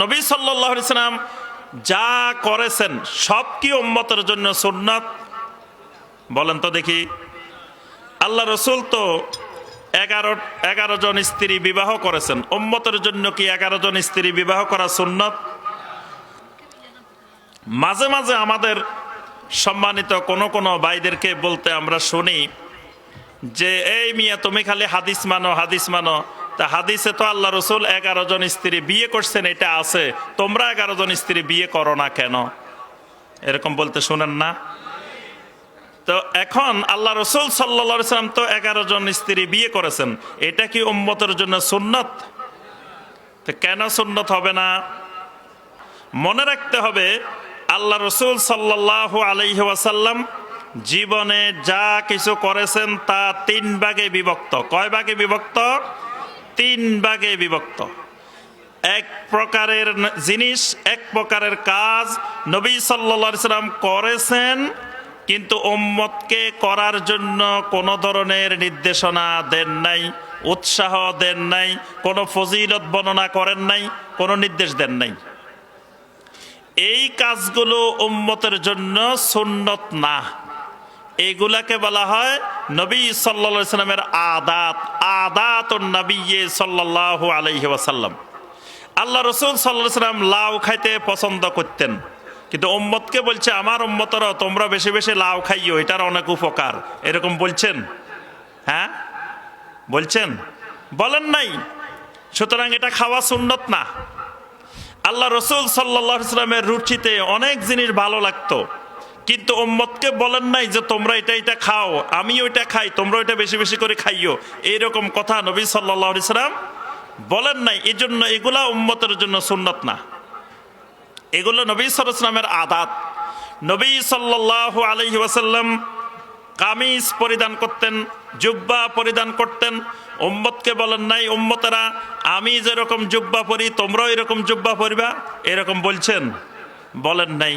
নবী সাল্লাহ সাল্লাম যা করেছেন সব কি উম্মতের জন্য সুন্নাত? বলেন তো দেখি। আল্লাহ রসুল তো এগারো এগারো জন স্ত্রী বিবাহ করেছেন। উম্মতের জন্য কি এগারো জন স্ত্রী বিবাহ করা সুন্নত? মাঝে মাঝে আমাদের সম্মানিত কোনো কোনো ভাইদেরকে বলতে আমরা শুনি যে, এই মিয়া, তুমি খালি হাদিস মানো হাদিস মানো। তা হাদিসে তো আল্লাহ রসুল এগারো জন স্ত্রী বিয়ে করছেন, এটা আছে। তোমরা এগারো জন স্ত্রী বিয়ে করো না কেন? এরকম বলতে শুনেন না? তো এখন আল্লাহ রসুল সাল্লা সাল্লাম তো এগারো জন স্ত্রী বিয়ে করেছেন। এটা কি উম্মতের জন্য সুন্নত? তো কেন সুন্নত হবে না? মনে রাখতে হবে, আল্লাহ রসুল সাল্লাহ আলহি জীবনে যা কিছু করেছেন তা তিন ভাগে বিভক্ত। কয় ভাগে বিভক্ত? তিন ভাগে বিভক্ত। এক প্রকারের জিনিস, এক প্রকারের কাজ নবী সাল্লা সাল্লাম করেছেন, কিন্তু উম্মতকে করার জন্য কোনো ধরনের নির্দেশনা দেন নাই, উৎসাহ দেন নাই, কোনো ফজিলত বর্ণনা করেন নাই, কোনো নির্দেশ দেন নাই। এই কাজগুলো উম্মতের জন্য সুন্নত না। এইগুলাকে বলা হয় নবী সাল্লা সাল্লামের আদাত আদাত নবী সাল্লাহ আলহি ওয়াসাল্লাম। আল্লাহ রসুল সাল্লাহ সাল্লাম লাউ খাইতে পছন্দ করতেন। কিন্তু উম্মতকে বলছে, আমার উম্মতরা তোমরা বেশি বেশি লাউ খাইও, এটার অনেক উপকার। এরকম বলছেন। হ্যাঁ? বলছেন? বলেন নাই। সুতরাং এটা খাওয়া সুন্নত না। আল্লাহ রসুল সাল্লাহ ইসলামের রুচিতে অনেক জিনিস ভালো লাগতো। কিন্তু ওম্মতকে বলেন নাই যে তোমরা এটা এটা খাও আমি ওইটা খাই, তোমরা ওইটা বেশি বেশি করে খাইও। এইরকম কথা নবী সাল্লাহ ইসলাম বলেন নাই এই জন্য এগুলা উম্মতের জন্য সুন্নত না। এগুলো নবী সাল্লামের আদাত। নবী সাল্লাহ আলহি ওয়াসাল্লাম কামিজ পরিধান করতেন, জুব্বা পরিধান করতেন। উম্মতকে বলেন নাই, উম্মতেরা, আমি যেরকম জুব্বা পরি, তোমরাও এরকম জুব্বা পরিবা? এরকম বলছেন। বলেন নাই।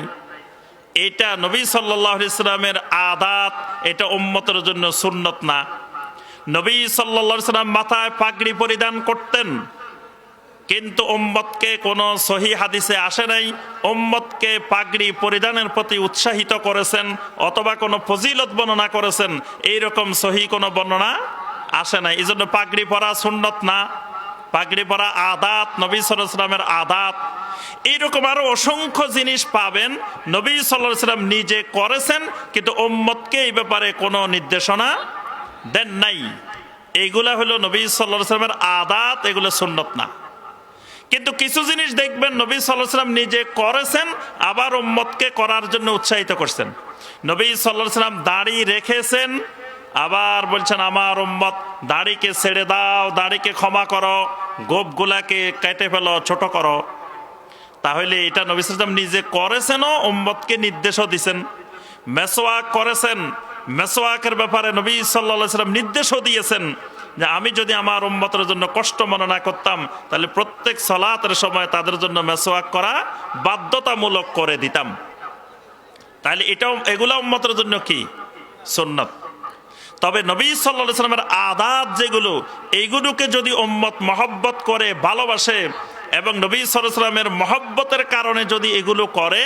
এটা নবী সাল্লাহ ইসলামের আদাত, এটা উম্মতের জন্য সুন্নত না। নবী সাল্লা সাল্লাম মাথায় পাগড়ি পরিধান করতেন, কিন্তু উম্মতকে কোনো সহি হাদিসে আসে নাই। উম্মতকে পাগড়ি পরিধানের প্রতি উৎসাহিত করেছেন, অথবা কোনো ফজিলত বর্ণনা করেছেন, এইরকম সহি কোনো বর্ণনা আসে নাই। এই জন্য পাগড়ি পরা সুন্নত না। পাগড়ি পরা আদাত, নবী সাল্লামের আদাত এইরকম আরও অসংখ্য জিনিস পাবেন। নবী সাল্লাম নিজে করেছেন, কিন্তু উম্মতকে এই ব্যাপারে কোনো নির্দেশনা দেন নাই। এইগুলা হলো নবী সাল্লাহ সাল্লামের আদাত, এগুলো সুন্নত না। কিন্তু কিছু জিনিস দেখবেন, নবী সাল্লাহ সাল্লাম নিজে করেছেন, আবার উম্মতকে করার জন্য উৎসাহিত করছেন। নবী সাল্লাহ সাল্লাম দাড়ি রেখেছেন, আবার বলছেন, আমার উম্মত, দাড়িকে ছেড়ে দাও, দাড়িকে ক্ষমা করো, গোপগুলাকে কেটে ফেলো, ছোট করো। তাহলে এটা নবী নিজে করেছেনও, উম্মতকে নির্দেশও দিছেন। মেসোয়াক করেছেন। মেসোয়াকের ব্যাপারে নবী সাল্লা সাল্লাম নির্দেশও দিয়েছেন যে আমি যদি আমার উম্মতের জন্য কষ্ট মনে না করতাম, তাহলে প্রত্যেক সলাতের সময় তাদের জন্য মেসোয়াক করা বাধ্যতামূলক করে দিতাম। তাহলে এটাও, এগুলা উম্মতের জন্য কি? সুন্নত। তবে নবী সাল্লা সাল্লামের আদাত যেগুলো, এইগুলোকে যদি উম্মত মহব্বত করে, ভালোবাসে এবং নবী সাল্লামের মহব্বতের কারণে যদি এগুলো করে,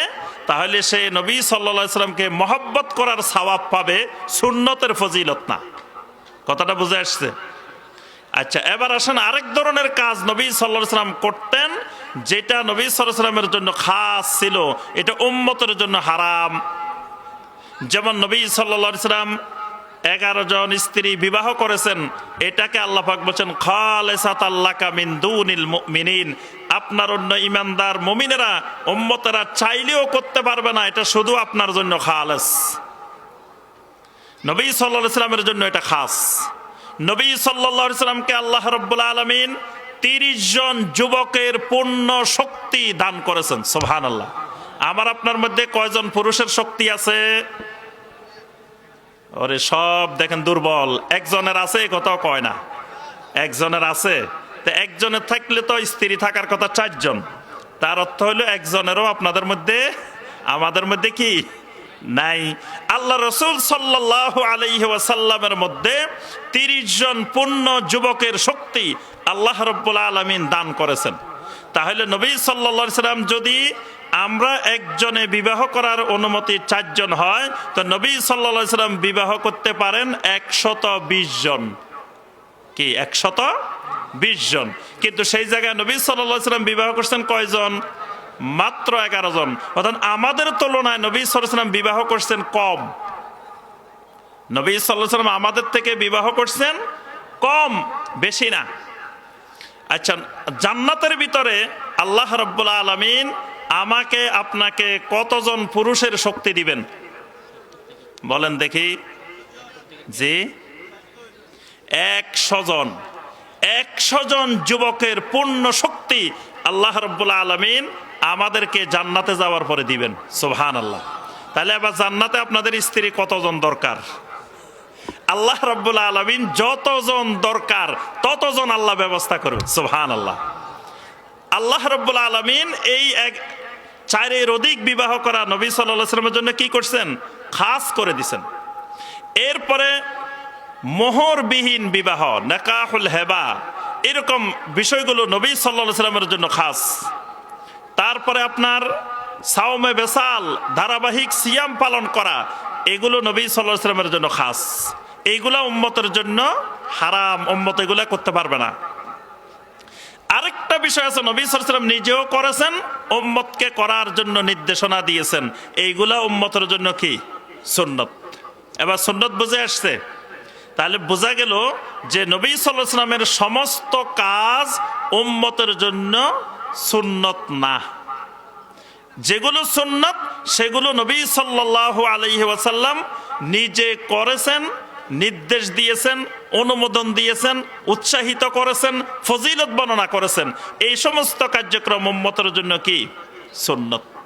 তাহলে সে নবী সাল্লা মহব্বত করার সওয়াব পাবে সুন্নতের ফজিলত না। কথাটা বুঝে আসছে? আচ্ছা এবার আসেন আরেক ধরনের কাজ নবী সাল্লাহ সাল্লাম করতেন, যেটা নবী সাল্লামের জন্য খাস ছিল। এটা উম্মতের জন্য হারাম। যেমন নবী সাল্লা এগারো জন স্ত্রী বিবাহ করেছেন, এটাকে আল্লাহফাক বলছেন খালেসাত আল্লাহ কামিন দুনিল মুমিনিন। আপনার অন্য ইমানদার মুমিনেরা, উম্মতেরা চাইলেও করতে পারবে না, এটা শুধু আপনার জন্য খালেস। নবী সাল্লা সাল্লামের জন্য এটা খাস। নবী সাল্লা সাল্লামকে আল্লাহ রব্বুল আলমিন তিরিশ জন যুবকের পূর্ণ শক্তি দান করেছেন সোহান আল্লাহ আমার আপনার মধ্যে কয়জন পুরুষের শক্তি আছে? ওরে সব দেখেন দুর্বল। একজনের আছে কত কয় না। একজনের আছে তো একজনের থাকলে তো স্ত্রী থাকার কথা চারজন। তার অর্থ হলো একজনেরও আপনাদের মধ্যে, আমাদের মধ্যে কি? নাই। আল্লাহ রসুল সাল্লাহ আলহিহাসাল্লামের মধ্যে তিরিশ জন পূর্ণ যুবকের শক্তি আল্লাহ রব্বুল আলমিন দান করেছেন। তাহলে নবী সাল্লা সাল্লাম যদি আমরা একজনে বিবাহ করার অনুমতি চারজন হয়, তো নবী সাল্লা সাল্লাম বিবাহ করতে পারেন একশত বিশ জন। কি? একশত বিশ জন। কিন্তু সেই জায়গায় নবী সাল্লাম বিবাহ করছেন কয়জন? মাত্র এগারো জন। অর্থাৎ আমাদের তুলনায় নবী সাল্লাম বিবাহ করছেন কম। নবী সাল্লাম আমাদের থেকে বিবাহ করছেন কম, বেশি না। আচ্ছা জান্নাতের ভিতরে আল্লাহ রব্বুল আলমিন আমাকে, আপনাকে কতজন পুরুষের শক্তি দিবেন? বলেন দেখি। জি? একশো জন। একশো জন যুবকের পূর্ণ শক্তি আল্লাহ রব্বুল আলমিন আমাদেরকে জান্নাতে যাওয়ার পরে দিবেন। সুবহান আল্লাহ তাহলে আবার জান্নাতে আপনাদের স্ত্রী কতজন দরকার? আল্লাহ রব্বুল আলমিন যতজন দরকার, ততজন আল্লাহ ব্যবস্থা করবে সুবহান আল্লাহ আল্লাহ রব্বুল আলমিন এই এক চারের অধিক বিবাহ করা নবী সাল্লাহ সাল্লামের জন্য কি করছেন? খাস করে দিছেন। এরপরে মোহরবিহীন বিবাহ, নেকাহুল হেবা, এরকম বিষয়গুলো নবী সাল্লা সাল্লামের জন্য খাস। তারপরে আপনার সাওমে বেসাল, ধারাবাহিক সিয়াম পালন করা, এগুলো নবী সাল্লাহ সাল্লামের জন্য খাস। এইগুলা উম্মতের জন্য হারাম, উম্মত এগুলা করতে পারবে না। আরেকটা বিষয় আছে, নবী সাল্লাম নিজেও করেছেন, উম্মতকে করার জন্য নির্দেশনা দিয়েছেন। এইগুলা উম্মতের জন্য কি? সুন্নত। এবার সুন্নত বুঝে আসছে। তাহলে বোঝা গেল যে নবী সাল্লামের সমস্ত কাজ উম্মতের জন্য সুন্নত না। যেগুলো সুন্নত, সেগুলো নবী সাল্লাহ আলহি ওয়াসাল্লাম নিজে করেছেন, নির্দেশ দিয়েছেন, অনুমোদন দিয়েছেন, উৎসাহিত করেছেন, ফজিলত বর্ণনা করেছেন। এই সমস্ত কার্যক্রম উম্মতের জন্য কি? সুন্নত।